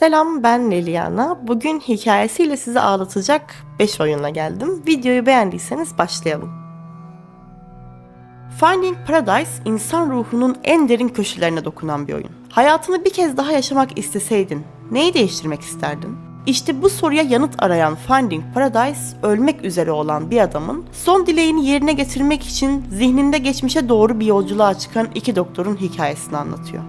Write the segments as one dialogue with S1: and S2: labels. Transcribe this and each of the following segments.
S1: Selam ben Leliana. Bugün hikayesiyle sizi ağlatacak 5 oyunla geldim. Videoyu beğendiyseniz başlayalım. Finding Paradise insan ruhunun en derin köşelerine dokunan bir oyun. Hayatını bir kez daha yaşamak isteseydin neyi değiştirmek isterdin? İşte bu soruya yanıt arayan Finding Paradise, ölmek üzere olan bir adamın son dileğini yerine getirmek için zihninde geçmişe doğru bir yolculuğa çıkan iki doktorun hikayesini anlatıyor.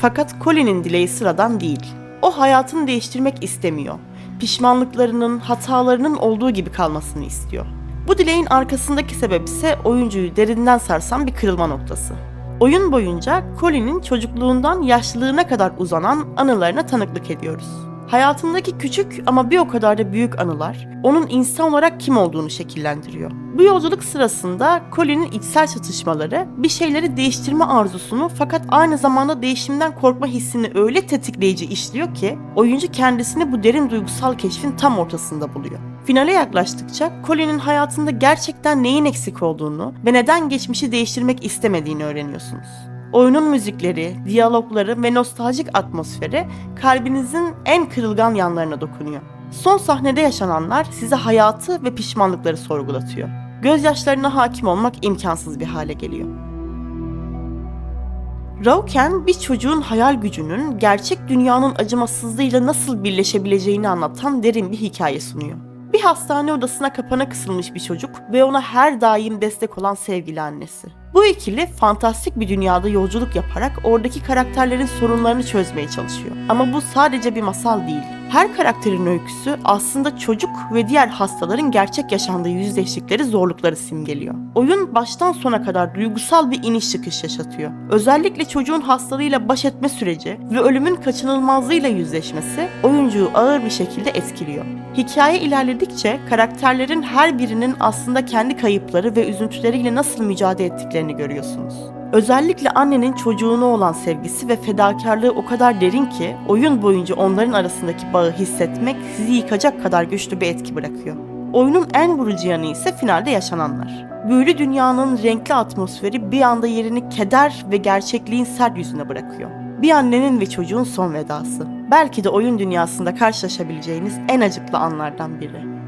S1: Fakat Colin'in dileği sıradan değil. O hayatını değiştirmek istemiyor. Pişmanlıklarının, hatalarının olduğu gibi kalmasını istiyor. Bu dileğin arkasındaki sebep ise oyuncuyu derinden sarsan bir kırılma noktası. Oyun boyunca Colin'in çocukluğundan yaşlılığına kadar uzanan anılarına tanıklık ediyoruz. Hayatındaki küçük ama bir o kadar da büyük anılar onun insan olarak kim olduğunu şekillendiriyor. Bu yolculuk sırasında Colin'in içsel çatışmaları bir şeyleri değiştirme arzusunu fakat aynı zamanda değişimden korkma hissini öyle tetikleyici işliyor ki oyuncu kendisini bu derin duygusal keşfin tam ortasında buluyor. Finale yaklaştıkça Colin'in hayatında gerçekten neyin eksik olduğunu ve neden geçmişi değiştirmek istemediğini öğreniyorsunuz. Oyunun müzikleri, diyalogları ve nostaljik atmosferi kalbinizin en kırılgan yanlarına dokunuyor. Son sahnede yaşananlar size hayatı ve pişmanlıkları sorgulatıyor. Gözyaşlarına hakim olmak imkansız bir hale geliyor. Rauken bir çocuğun hayal gücünün gerçek dünyanın acımasızlığıyla nasıl birleşebileceğini anlatan derin bir hikaye sunuyor. Bir hastane odasına kapana kısılmış bir çocuk ve ona her daim destek olan sevgili annesi. Bu ikili fantastik bir dünyada yolculuk yaparak oradaki karakterlerin sorunlarını çözmeye çalışıyor. Ama bu sadece bir masal değil. Her karakterin öyküsü aslında çocuk ve diğer hastaların gerçek yaşandığı yüzleştikleri zorlukları simgeliyor. Oyun baştan sona kadar duygusal bir iniş çıkış yaşatıyor. Özellikle çocuğun hastalığıyla baş etme süreci ve ölümün kaçınılmazlığıyla yüzleşmesi oyuncuyu ağır bir şekilde etkiliyor. Hikaye ilerledikçe karakterlerin her birinin aslında kendi kayıpları ve üzüntüleriyle nasıl mücadele ettiklerini görüyorsunuz. Özellikle annenin çocuğuna olan sevgisi ve fedakarlığı o kadar derin ki oyun boyunca onların arasındaki bağı hissetmek sizi yıkacak kadar güçlü bir etki bırakıyor. Oyunun en vurucu yanı ise finalde yaşananlar. Büyülü dünyanın renkli atmosferi bir anda yerini keder ve gerçekliğin sert yüzüne bırakıyor. Bir annenin ve çocuğun son vedası. Belki de oyun dünyasında karşılaşabileceğiniz en acıklı anlardan biri.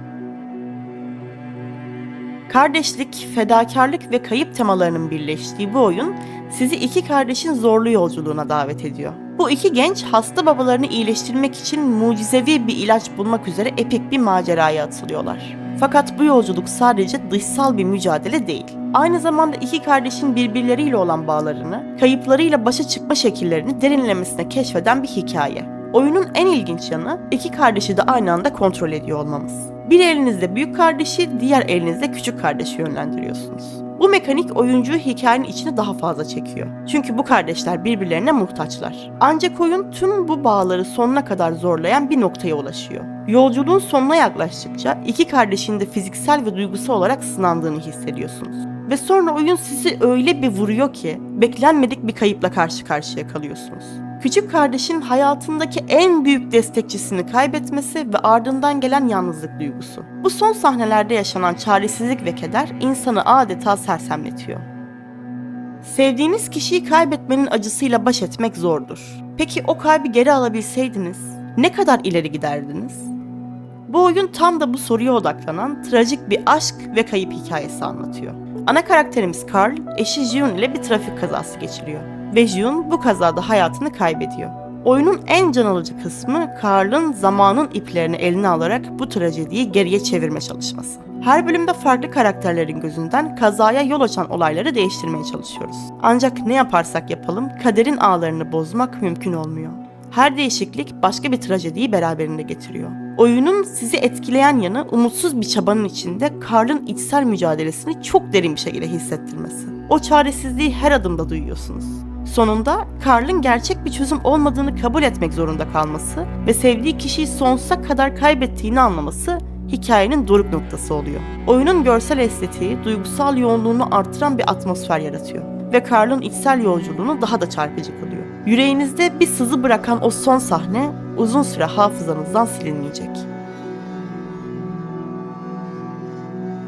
S1: Kardeşlik, fedakarlık ve kayıp temalarının birleştiği bu oyun sizi iki kardeşin zorlu yolculuğuna davet ediyor. Bu iki genç hasta babalarını iyileştirmek için mucizevi bir ilaç bulmak üzere epik bir maceraya atılıyorlar. Fakat bu yolculuk sadece dışsal bir mücadele değil. Aynı zamanda iki kardeşin birbirleriyle olan bağlarını, kayıplarıyla başa çıkma şekillerini derinlemesine keşfeden bir hikaye. Oyunun en ilginç yanı iki kardeşi de aynı anda kontrol ediyor olmamız. Bir elinizde büyük kardeşi, diğer elinizde küçük kardeşi yönlendiriyorsunuz. Bu mekanik oyuncuyu hikayenin içine daha fazla çekiyor. Çünkü bu kardeşler birbirlerine muhtaçlar. Ancak oyun tüm bu bağları sonuna kadar zorlayan bir noktaya ulaşıyor. Yolculuğun sonuna yaklaştıkça iki kardeşin de fiziksel ve duygusal olarak sınandığını hissediyorsunuz. Ve sonra oyun sizi öyle bir vuruyor ki beklenmedik bir kayıpla karşı karşıya kalıyorsunuz. Küçük kardeşin hayatındaki en büyük destekçisini kaybetmesi ve ardından gelen yalnızlık duygusu. Bu son sahnelerde yaşanan çaresizlik ve keder insanı adeta sersemletiyor. Sevdiğiniz kişiyi kaybetmenin acısıyla baş etmek zordur. Peki o kaybı geri alabilseydiniz ne kadar ileri giderdiniz? Bu oyun tam da bu soruya odaklanan trajik bir aşk ve kayıp hikayesi anlatıyor. Ana karakterimiz Carl, eşi June ile bir trafik kazası geçiriyor ve June bu kazada hayatını kaybediyor. Oyunun en can alıcı kısmı Carl'ın zamanın iplerini eline alarak bu trajediyi geriye çevirme çalışması. Her bölümde farklı karakterlerin gözünden kazaya yol açan olayları değiştirmeye çalışıyoruz. Ancak ne yaparsak yapalım kaderin ağlarını bozmak mümkün olmuyor. Her değişiklik başka bir trajediyi beraberinde getiriyor. Oyunun sizi etkileyen yanı umutsuz bir çabanın içinde Carl'ın içsel mücadelesini çok derin bir şekilde hissettirmesi. O çaresizliği her adımda duyuyorsunuz. Sonunda Carl'ın gerçek bir çözüm olmadığını kabul etmek zorunda kalması ve sevdiği kişiyi sonsuza kadar kaybettiğini anlaması hikayenin doruk noktası oluyor. Oyunun görsel estetiği, duygusal yoğunluğunu artıran bir atmosfer yaratıyor ve Carl'ın içsel yolculuğunu daha da çarpıcı kılıyor. Yüreğinizde bir sızı bırakan o son sahne uzun süre hafızanızdan silinmeyecek.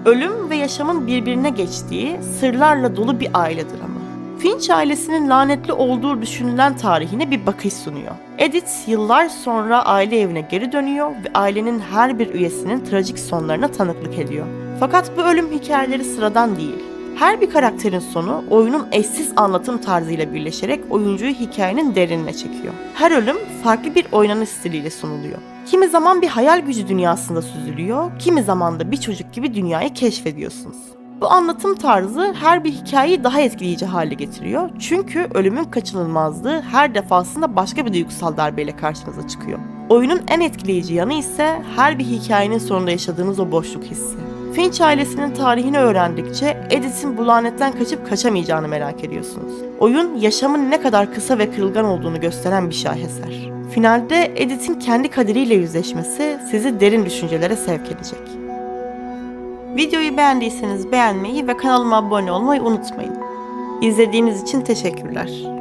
S1: Ölüm ve yaşamın birbirine geçtiği sırlarla dolu bir aile dramı. Finch ailesinin lanetli olduğu düşünülen tarihine bir bakış sunuyor. Edith yıllar sonra aile evine geri dönüyor ve ailenin her bir üyesinin trajik sonlarına tanıklık ediyor. Fakat bu ölüm hikayeleri sıradan değil. Her bir karakterin sonu oyunun eşsiz anlatım tarzıyla birleşerek oyuncuyu hikayenin derinine çekiyor. Her ölüm farklı bir oynanış stiliyle sunuluyor. Kimi zaman bir hayal gücü dünyasında süzülüyor, kimi zaman da bir çocuk gibi dünyayı keşfediyorsunuz. Bu anlatım tarzı her bir hikayeyi daha etkileyici hale getiriyor. Çünkü ölümün kaçınılmazlığı her defasında başka bir duygusal darbeyle karşınıza çıkıyor. Oyunun en etkileyici yanı ise her bir hikayenin sonunda yaşadığınız o boşluk hissi. Finch ailesinin tarihini öğrendikçe Edith'in bu lanetten kaçıp kaçamayacağını merak ediyorsunuz. Oyun yaşamın ne kadar kısa ve kırılgan olduğunu gösteren bir şaheser. Finalde Edith'in kendi kaderiyle yüzleşmesi sizi derin düşüncelere sevk edecek. Videoyu beğendiyseniz beğenmeyi ve kanalıma abone olmayı unutmayın. İzlediğiniz için teşekkürler.